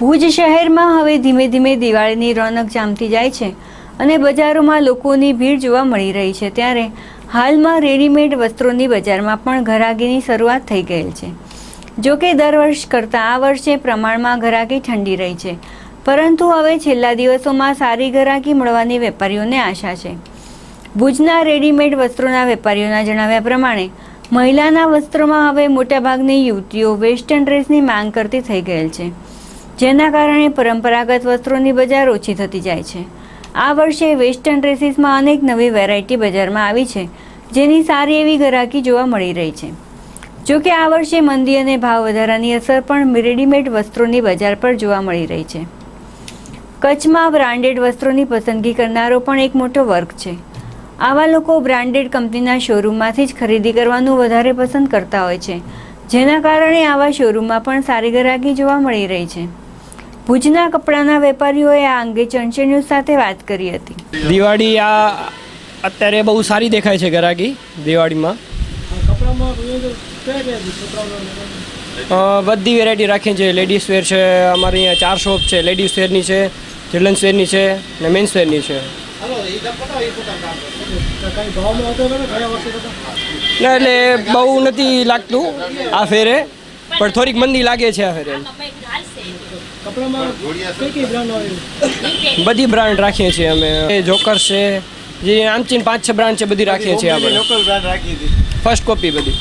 ભુજ શહેરમાં હવે ધીમે ધીમે દિવાળીની રોનક જામતી જાય છે અને બજારોમાં લોકોની ભીડ જોવા મળી રહી છે ત્યારે હાલમાં રેડીમેડ વસ્ત્રોની બજારમાં પણ ઘરાગીની શરૂઆત થઈ ગયેલ છે. જો કે દર વર્ષ કરતાં આ વર્ષે પ્રમાણમાં ઘરાકી ઠંડી રહી છે. પરંતુ હવે છેલ્લા દિવસોમાં સારી ઘરાકી મળવાની વેપારીઓને આશા છે. ભુજના રેડીમેડ વસ્ત્રોના વેપારીઓના જણાવ્યા પ્રમાણે, મહિલાના વસ્ત્રોમાં હવે મોટાભાગની યુવતીઓ વેસ્ટર્ન ડ્રેસની માંગ કરતી થઈ ગયેલ છે. જેના કારણે પરંપરાગત વસ્ત્રોની બજાર ઓછી થતી જાય છે. આ વર્ષે વેસ્ટર્ન ડ્રેસીસમાં અનેક નવી વેરાયટી બજારમાં આવી છે, જેની સારી એવી ગરાકી જોવા મળી રહી છે. જો કે આ વર્ષે મંદી અને ભાવ વધારાની અસર પણ રેડીમેડ વસ્ત્રોની બજાર પર જોવા મળી રહી છે. કચ્છમાં બ્રાન્ડેડ વસ્ત્રોની પસંદગી કરનારો પણ એક મોટો વર્ગ છે. આવા લોકો બ્રાન્ડેડ કંપનીના શોરૂમમાંથી જ ખરીદી કરવાનું વધારે પસંદ કરતા હોય છે, જેના કારણે આવા શોરૂમમાં પણ સારી ગરાકી જોવા મળી રહી છે. ભુજના કપડાના વેપારીઓએ આ અંગે ચણચે ન્યૂઝ સાથે વાત કરી હતી. દિવાળી આ અત્યારે બહુ સારી દેખાય છે ગરાગી દિવાળીમાં. બધી વેરાયટી રાખી છે લેડીઝ વેર છે, અમારી અહીંયા ચાર શોપ છે. લેડીઝ વેરની છે ચિલ્ડ્રન્સ વેરની છે ને મેન્સ વેરની છે. એટલે બહુ નથી લાગતું આ ફેરે, પણ થોડીક મંદી લાગે છે આ ફેરે. બધી બ્રાન્ડ રાખીએ છીએ અમે. જોકર છે જે આમચીન પાંચ છ બ્રાન્ડ છે બધી રાખીએ છીએ આપણે. લોકલ બ્રાન્ડ રાખી હતી. ફર્સ્ટ કોપી બધી.